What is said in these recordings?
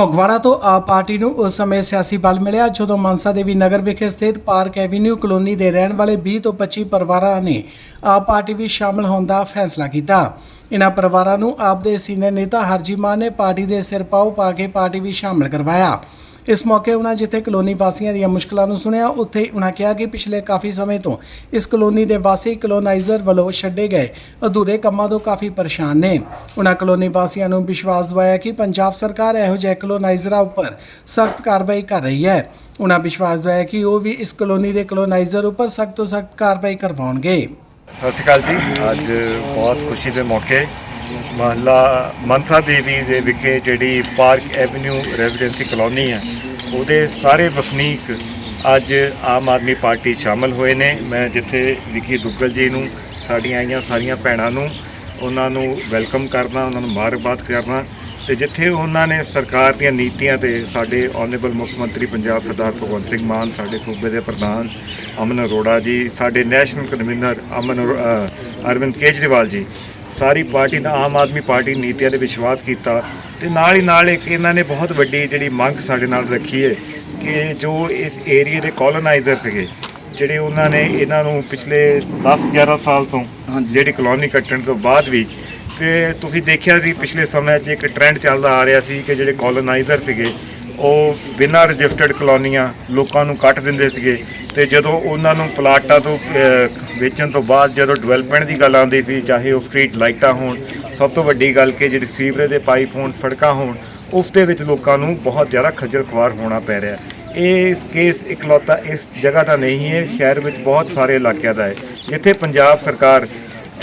ਫਗਵਾੜਾ ਤੋਂ ਆਪ ਪਾਰਟੀ ਨੂੰ ਉਸ ਸਮੇਂ ਸਿਆਸੀ ਬਲ ਮਿਲਿਆ, ਜਦੋਂ ਮਾਨਸਾ ਦੇਵੀ ਨਗਰ ਵਿਖੇ ਸਥਿਤ ਪਾਰਕ ਐਵੀਨਿਊ ਕਲੋਨੀ ਦੇ ਰਹਿਣ ਵਾਲੇ 20 ਤੋਂ 25 ਪਰਿਵਾਰਾਂ ਨੇ ਆਪ ਪਾਰਟੀ ਵਿੱਚ ਸ਼ਾਮਲ ਹੋਣ ਦਾ ਫੈਸਲਾ ਕੀਤਾ। ਇਨ੍ਹਾਂ ਪਰਿਵਾਰਾਂ ਨੂੰ ਆਪ ਦੇ ਸੀਨੀਅਰ ਨੇਤਾ ਹਰਜੀ ਮਾਨ ਨੇ ਪਾਰਟੀ ਦੇ ਸਿਰ ਪਾਉ ਪਾ ਕੇ ਪਾਰਟੀ ਵਿੱਚ ਸ਼ਾਮਲ ਕਰਵਾਇਆ। ਇਸ ਮੌਕੇ ਉਹਨਾਂ ਜਿੱਥੇ ਕਲੋਨੀ ਵਾਸੀਆਂ ਦੀਆਂ ਮੁਸ਼ਕਲਾਂ ਨੂੰ ਸੁਣਿਆ, ਉੱਥੇ ਉਹਨਾਂ ਕਿਹਾ ਕਿ ਪਿਛਲੇ ਕਾਫੀ ਸਮੇਂ ਤੋਂ ਇਸ ਕਲੋਨੀ ਦੇ ਵਾਸੀ ਕਲੋਨਾਈਜ਼ਰ ਵੱਲੋਂ ਛੱਡੇ ਗਏ ਅਧੂਰੇ ਕੰਮਾਂ ਤੋਂ ਕਾਫੀ ਪਰੇਸ਼ਾਨ ਨੇ। ਉਹਨਾਂ ਕਲੋਨੀ ਵਾਸੀਆਂ ਨੂੰ ਵਿਸ਼ਵਾਸ ਦਿਵਾਇਆ ਕਿ ਪੰਜਾਬ ਸਰਕਾਰ ਇਹੋ ਜਿਹੇ ਕਲੋਨਾਈਜ਼ਰਾਂ ਉੱਪਰ ਸਖਤ ਕਾਰਵਾਈ ਕਰ ਰਹੀ ਹੈ। ਉਹਨਾਂ ਵਿਸ਼ਵਾਸ ਦਿਵਾਇਆ ਕਿ ਉਹ ਵੀ ਇਸ ਕਲੋਨੀ ਦੇ ਕਲੋਨਾਈਜ਼ਰ ਉੱਪਰ ਸਖਤ ਤੋਂ ਸਖਤ ਕਾਰਵਾਈ ਕਰਵਾਉਣਗੇ। ਸਤਿ ਸ਼੍ਰੀ ਅਕਾਲ ਜੀ। ਅੱਜ ਬਹੁਤ ਖੁਸ਼ੀ ਦੇ ਮੌਕੇ ਮਹੱਲਾ ਮਨਸਾ ਦੇਵੀ ਦੇ ਵਿਖੇ ਜਿਹੜੀ ਪਾਰਕ ਐਵਨਿਊ ਰੈਜ਼ੀਡੈਂਸੀ ਕਲੋਨੀ ਹੈ, ਉਹਦੇ ਸਾਰੇ ਵਸਨੀਕ ਅੱਜ ਆਮ ਆਦਮੀ ਪਾਰਟੀ ਸ਼ਾਮਲ ਹੋਏ ਨੇ। ਮੈਂ ਜਿੱਥੇ ਵਿਕੀ ਦੁੱਗਲ ਜੀ ਨੂੰ, ਸਾਡੀਆਂ ਆਈਆਂ ਸਾਰੀਆਂ ਭੈਣਾਂ ਨੂੰ, ਉਹਨਾਂ ਨੂੰ ਵੈਲਕਮ ਕਰਨਾ ਉਹਨਾਂ ਨੂੰ ਮੁਬਾਰਕਬਾਦ ਕਰਨਾ ਤੇ ਜਿੱਥੇ ਉਹਨਾਂ ਨੇ ਸਰਕਾਰ ਦੀਆਂ ਨੀਤੀਆਂ ਤੇ ਸਾਡੇ ਆਨਰੇਬਲ ਮੁੱਖ ਮੰਤਰੀ ਪੰਜਾਬ ਸਰਦਾਰ ਭਗਵੰਤ ਸਿੰਘ ਮਾਨ, ਸਾਡੇ ਸੂਬੇ ਦੇ ਪ੍ਰਧਾਨ ਅਮਨ ਅਰੋੜਾ ਜੀ, ਸਾਡੇ ਨੈਸ਼ਨਲ ਕਨਵੀਨਰ ਅਮਨ ਅਰਵਿੰਦ ਕੇਜਰੀਵਾਲ ਜੀ ਸਾਰੀ ਪਾਰਟੀ ਦਾ ਆਮ ਆਦਮੀ ਪਾਰਟੀ ਨੀਤੀਆਂ ਤੇ ਵਿਸ਼ਵਾਸ ਕੀਤਾ ਤੇ ਨਾਲ ਹੀ ਨਾਲ ਇੱਕ ਇਹਨਾਂ ਨੇ ਬਹੁਤ ਵੱਡੀ ਜਿਹੜੀ ਮੰਗ ਸਾਡੇ ਨਾਲ ਰੱਖੀ ਹੈ ਕਿ ਜੋ ਇਸ ਏਰੀਏ ਦੇ ਕੋਲੋਨਾਈਜ਼ਰ ਸੀਗੇ ਜਿਹੜੇ ਉਹਨਾਂ ਨੇ ਇਹਨਾਂ ਨੂੰ ਪਿਛਲੇ 10 11 ਸਾਲ ਤੋਂ ਜਿਹੜੀ ਕਲੋਨੀ ਕੱਟਣ ਤੋਂ ਬਾਅਦ ਵੀ ਕਿ ਤੁਸੀਂ ਦੇਖਿਆ ਸੀ ਪਿਛਲੇ ਸਮੇਂ 'ਚ ਇੱਕ ਟ੍ਰੈਂਡ ਚੱਲਦਾ ਆ ਰਿਹਾ ਸੀ ਕਿ ਜਿਹੜੇ ਕੋਲੋਨਾਈਜ਼ਰ ਸੀਗੇ ਉਹ ਬਿਨਾਂ ਰਜਿਸਟਰਡ ਕਲੋਨੀਆਂ ਲੋਕਾਂ ਨੂੰ ਕੱਟ ਦਿੰਦੇ ਸੀਗੇ ਤੇ ਜਦੋਂ ਉਹਨਾਂ ਨੂੰ ਪਲਾਟਾਂ ਤੋਂ ਵੇਚਣ ਤੋਂ ਬਾਅਦ ਜਦੋਂ ਡਿਵੈਲਪਮੈਂਟ ਦੀ ਗੱਲ ਆਉਂਦੀ ਸੀ, ਚਾਹੇ ਉਹ ਸਟਰੀਟ ਲਾਈਟਾਂ ਹੋਣ, ਸਭ ਤੋਂ ਵੱਡੀ ਗੱਲ ਕਿ ਜਿਹੜੀ ਸੀਵਰੇਜ ਦੇ ਪਾਈਪ ਹੋਣ, ਸੜਕਾਂ ਹੋਣ, ਉਸ ਦੇ ਵਿੱਚ ਲੋਕਾਂ ਨੂੰ ਬਹੁਤ ਜ਼ਿਆਦਾ ਖੱਜਲ ਖੁਆਰ ਹੋਣਾ ਪੈ ਰਿਹਾ ਇਹ ਕੇਸ ਇਕਲੌਤਾ ਇਸ ਜਗ੍ਹਾ ਦਾ ਨਹੀਂ ਹੈ, ਸ਼ਹਿਰ ਵਿੱਚ ਬਹੁਤ ਸਾਰੇ ਇਲਾਕਿਆਂ ਦਾ ਹੈ। ਜਿੱਥੇ ਪੰਜਾਬ ਸਰਕਾਰ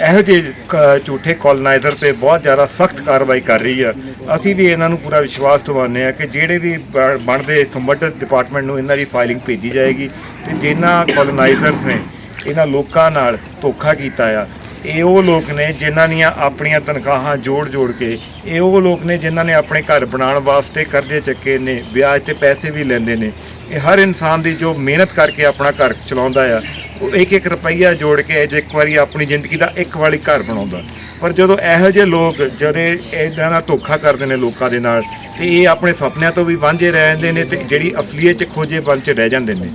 ਇਹੋ ਜਿਹੇ ਕ- ਝੂਠੇ ਕੋਲਨਾਈਜ਼ਰ ਤੇ ਬਹੁਤ ਜ਼ਿਆਦਾ ਸਖਤ ਕਾਰਵਾਈ ਕਰ ਰਹੀ ਆ। ਅਸੀਂ ਵੀ ਇਹਨਾਂ ਨੂੰ ਪੂਰਾ ਵਿਸ਼ਵਾਸ ਦਿਵਾਉਂਦੇ ਆ ਕਿ ਜਿਹੜੇ ਵੀ ਬ- ਬਣਦੇ ਸੰਬੰਧਿਤ ਡਿਪਾਰਟਮੈਂਟ ਨੂੰ ਇਹਨਾਂ ਦੀ ਫਾਈਲਿੰਗ ਭੇਜੀ ਜਾਏਗੀ ਤੇ ਜਿਨ੍ਹਾਂ ਕੋਲੋਨਾਈਜ਼ਰਸ ਨੇ ਇਹਨਾਂ ਲੋਕਾਂ ਨਾਲ ਧੋਖਾ ਕੀਤਾ ਆ, ਇਹ ਉਹ ਲੋਕ ਨੇ ਜਿਨ੍ਹਾਂ ਦੀਆਂ ਆਪਣੀਆਂ ਤਨਖਾਹਾਂ ਜੋੜ-ਜੋੜ ਕੇ, ਇਹ ਉਹ ਲੋਕ ਨੇ ਜਿਨ੍ਹਾਂ ਨੇ ਆਪਣੇ ਘਰ ਬਣਾਉਣ ਵਾਸਤੇ ਕਰਜ਼ੇ ਚੱਕੇ ਨੇ, ਵਿਆਜ ਤੇ ਪੈਸੇ ਵੀ ਲੈਂਦੇ ਨੇ। ਇਹ ਹਰ ਇਨਸਾਨ ਦੀ ਜੋ ਮਿਹਨਤ ਕਰਕੇ ਆਪਣਾ ਘਰ ਚਲਾਉਂਦਾ ਆ ਉਹ ਇੱਕ ਇੱਕ ਰੁਪਈਆ ਜੋੜ ਕੇ ਜੇ ਇੱਕ ਵਾਰੀ ਆਪਣੀ ਜ਼ਿੰਦਗੀ ਦਾ ਇੱਕ ਵਾਰੀ ਘਰ ਬਣਾਉਂਦਾ। ਪਰ ਜਦੋਂ ਇਹੋ ਜਿਹੇ ਲੋਕ ਜਿਹੜੇ ਇਹਨਾਂ ਦਾ ਧੋਖਾ ਕਰਦੇ ਨੇ ਲੋਕਾਂ ਦੇ ਨਾਲ, ਤੇ ਇਹ ਆਪਣੇ ਸੁਪਨਿਆਂ ਤੋਂ ਵੀ ਵਾਂਝੇ ਰਹਿ ਜਾਂਦੇ ਨੇ ਤੇ ਜਿਹੜੀ ਅਸਲੀਅਤ 'ਚ ਖੋਜੇ ਬਣ 'ਚ ਰਹਿ ਜਾਂਦੇ ਨੇ।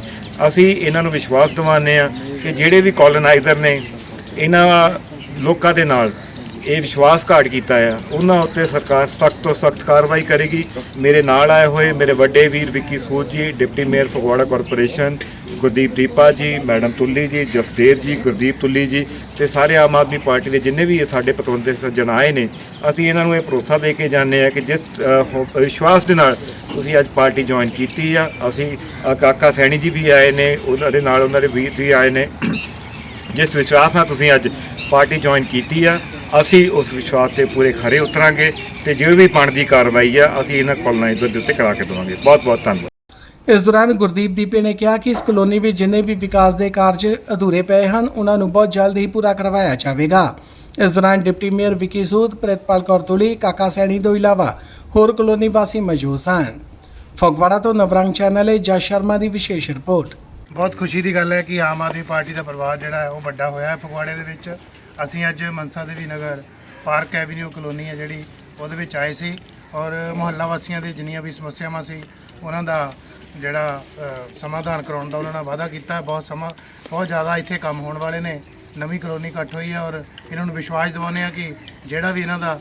ਅਸੀਂ ਇਹਨਾਂ ਨੂੰ ਵਿਸ਼ਵਾਸ ਦਿਵਾਉਂਦੇ ਆ ਕਿ ਜਿਹੜੇ ਵੀ ਕੋਲੋਨਾਈਜ਼ਰ ਨੇ, ਇਹਨਾਂ ਲੋਕਾਂ ਦੇ ਨਾਲ ਇਹ ਵਿਸ਼ਵਾਸ ਘਾਟ ਕੀਤਾ ਆ। ਉਹਨਾਂ ਉੱਤੇ ਸਰਕਾਰ ਸਖਤ ਤੋਂ ਸਖਤ ਕਾਰਵਾਈ ਕਰੇਗੀ। ਮੇਰੇ ਨਾਲ ਆਏ ਹੋਏ ਮੇਰੇ ਵੱਡੇ ਵੀਰ Vicky Sood ji deputy mayor Phagwara corporation Gurdeep Deepa ji, madam Tulli ਜੀ, ਜਸਦੇਵ ਜੀ, ਗੁਰਦੀਪ ਤੁੱਲੀ ਜੀ ਤੇ ਸਾਰੇ ਆਮ ਆਦਮੀ ਪਾਰਟੀ ਦੇ ਜਿੰਨੇ ਵੀ ਇਹ ਸਾਡੇ ਪਤਵੰਤੇ ਸੱਜਣ ਆਏ ਨੇ, ਅਸੀਂ ਇਹਨਾਂ ਨੂੰ ਇਹ ਭਰੋਸਾ ਦੇ ਕੇ ਜਾਂਦੇ ਆ ਕਿ ਜਿਸ ਵਿਸ਼ਵਾਸ ਦੇ ਨਾਲ ਤੁਸੀਂ ਅੱਜ ਪਾਰਟੀ ਜੁਆਇਨ ਕੀਤੀ ਆ। ਅਸੀਂ ਕਾਕਾ ਸੈਣੀ ਜੀ ਵੀ ਆਏ ਨੇ, ਉਹਨਾਂ ਦੇ ਨਾਲ ਉਹਨਾਂ ਦੇ ਵੀਰ ਵੀ ਆਏ ਨੇ। ਜਿਸ ਵਿਸ਼ਵਾਸ ਨਾਲ ਤੁਸੀਂ ਅੱਜ ਪਾਰਟੀ ਜੁਆਇਨ ਕੀਤੀ ਆ, ਅਸੀਂ ਉਸ ਵਿਸ਼ਵਾਸ ਤੇ ਪੂਰੇ ਖਰੇ ਉਤਰਾਂਗੇ ਤੇ ਜੋ ਵੀ ਬਣਦੀ ਕਾਰਵਾਈ ਆ, ਅਸੀਂ ਇਹਨਾਂ ਕੋਲੋਨਾਈਜ਼ਰ ਦੇ ਉੱਤੇ ਕਰਾ ਕੇ ਦੇਵਾਂਗੇ। ਬਹੁਤ ਬਹੁਤ ਧੰਨਵਾਦ। ਇਸ ਦੌਰਾਨ ਗੁਰਦੀਪ ਦੀਪੇ ਨੇ ਕਿਹਾ ਕਿ ਇਸ ਕਲੋਨੀ ਵਿੱਚ ਜਿੰਨੇ ਵੀ ਵਿਕਾਸ ਦੇ ਕਾਰਜ ਅਧੂਰੇ ਪਏ ਹਨ, ਉਹਨਾਂ ਨੂੰ ਬਹੁਤ ਜਲਦ ਹੀ ਪੂਰਾ ਕਰਵਾਇਆ ਜਾਵੇਗਾ। ਇਸ ਦੌਰਾਨ ਡਿਪਟੀ ਮੇਅਰ ਵਿਕੀ ਸੂਦ, ਪ੍ਰਿਤਪਾਲ ਕੌਰ ਤੁਲੀ ਕਾਕਾ ਸੈਣੀ ਤੋਂ ਇਲਾਵਾ ਹੋਰ ਕਲੋਨੀ ਵਾਸੀ ਮੌਜੂਦ ਸਨ। ਫਗਵਾੜਾ ਤੋਂ ਨਵਰੰਗ ਚੈਨਲ ਲਈ ਜਸ ਸ਼ਰਮਾ ਦੀ ਵਿਸ਼ੇਸ਼ ਰਿਪੋਰਟ। ਬਹੁਤ ਖੁਸ਼ੀ ਦੀ ਗੱਲ ਹੈ ਕਿ ਆਮ ਆਦਮੀ ਪਾਰਟੀ ਦਾ ਪਰਿਵਾਰ ਜਿਹੜਾ ਹੈ ਉਹ ਵੱਡਾ ਹੋਇਆ ਹੈ। ਫਗਵਾੜੇ ਦੇ ਵਿੱਚ ਅਸੀਂ ਅੱਜ Mansa Devi Nagar park avenue colony ਹੈ ਜਿਹੜੀ, ਉਹਦੇ ਵਿੱਚ ਆਏ ਸੀ ਔਰ ਮੁਹੱਲਾ ਵਾਸੀਆਂ ਦੀ ਜਿੰਨੀਆਂ ਵੀ ਸਮੱਸਿਆਵਾਂ ਸੀ ਉਹਨਾਂ ਦਾ ਜਿਹੜਾ ਸਮਾਧਾਨ ਕਰਾਉਣ ਦਾ ਉਹਨਾਂ ਨਾਲ ਵਾਅਦਾ ਕੀਤਾ। ਬਹੁਤ ਸਮਾਂ, ਬਹੁਤ ਜ਼ਿਆਦਾ ਇੱਥੇ ਕੰਮ ਹੋਣ ਵਾਲੇ ਨੇ। ਨਵੀਂ ਕਲੋਨੀ ਇਕੱਠ ਹੋਈ ਹੈ ਔਰ ਇਹਨਾਂ ਨੂੰ ਵਿਸ਼ਵਾਸ ਦਿਵਾਉਂਦੇ ਆ ਕਿ ਜਿਹੜਾ ਵੀ ਇਹਨਾਂ ਦਾ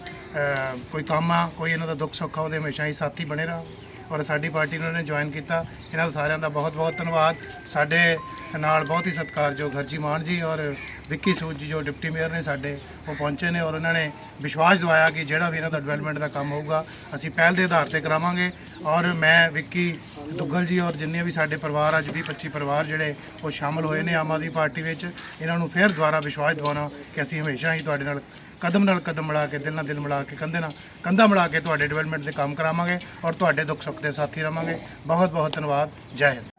ਕੋਈ ਕੰਮ ਆ, ਕੋਈ ਇਹਨਾਂ ਦਾ ਦੁੱਖ ਸੁੱਖ ਆ, ਉਹਦੇ ਹਮੇਸ਼ਾ ਹੀ ਸਾਥੀ ਬਣੇ ਰਹੋ। ਔਰ ਸਾਡੀ ਪਾਰਟੀ ਨੂੰ ਉਹਨੇ ਜੁਆਇਨ ਕੀਤਾ। ਇਹਨਾਂ ਦਾ ਸਾਰਿਆਂ ਦਾ ਬਹੁਤ ਬਹੁਤ ਧੰਨਵਾਦ। ਸਾਡੇ ਨਾਲ ਬਹੁਤ ਹੀ ਸਤਿਕਾਰਯੋਗ ਹਰਜੀ ਮਾਨ ਜੀ ਔਰ ਵਿੱਕੀ ਸੂਦ ਜੀ ਜੋ ਡਿਪਟੀ ਮੇਅਰ ਨੇ ਸਾਡੇ, ਉਹ ਪਹੁੰਚੇ ਨੇ ਔਰ ਉਹਨਾਂ ਨੇ ਵਿਸ਼ਵਾਸ ਦਿਵਾਇਆ ਕਿ ਜਿਹੜਾ ਵੀ ਇਹਨਾਂ ਦਾ ਡਿਵੈਲਪਮੈਂਟ ਦਾ ਕੰਮ ਹੋਊਗਾ, ਅਸੀਂ ਪਹਿਲ ਦੇ ਆਧਾਰ ਤੇ ਕਰਾਵਾਂਗੇ। ਔਰ ਮੈਂ ਵਿੱਕੀ ਦੁੱਗਲ ਜੀ ਔਰ ਜਿੰਨੇ ਵੀ ਸਾਡੇ ਪਰਿਵਾਰ, ਅੱਜ ਵੀਹ 25 ਪਰਿਵਾਰ ਜਿਹੜੇ, ਉਹ ਸ਼ਾਮਲ ਹੋਏ ਨੇ ਆਮ ਆਦਮੀ ਪਾਰਟੀ ਵਿੱਚ। ਇਹਨਾਂ ਨੂੰ ਫਿਰ ਦੁਬਾਰਾ ਵਿਸ਼ਵਾਸ ਦਿਵਾਉਣਾ ਕਿ ਅਸੀਂ ਹਮੇਸ਼ਾ ਹੀ ਤੁਹਾਡੇ ਨਾਲ ਕਦਮ ਨਾਲ ਕਦਮ ਮਿਲਾ ਕੇ, ਦਿਲ ਨਾਲ ਦਿਲ ਮਿਲਾ ਕੇ, ਕੰਧੇ ਨਾਲ ਕੰਧਾ ਮਿਲਾ ਕੇ ਤੁਹਾਡੇ ਡਿਵੈਲਪਮੈਂਟ ਦੇ ਕੰਮ ਕਰਾਵਾਂਗੇ ਔਰ ਤੁਹਾਡੇ ਦੁੱਖ ਸੁੱਖ ਦੇ ਸਾਥੀ ਰਵਾਂਗੇ। ਬਹੁਤ ਬਹੁਤ ਧੰਨਵਾਦ। ਜੈ ਹਿੰਦ।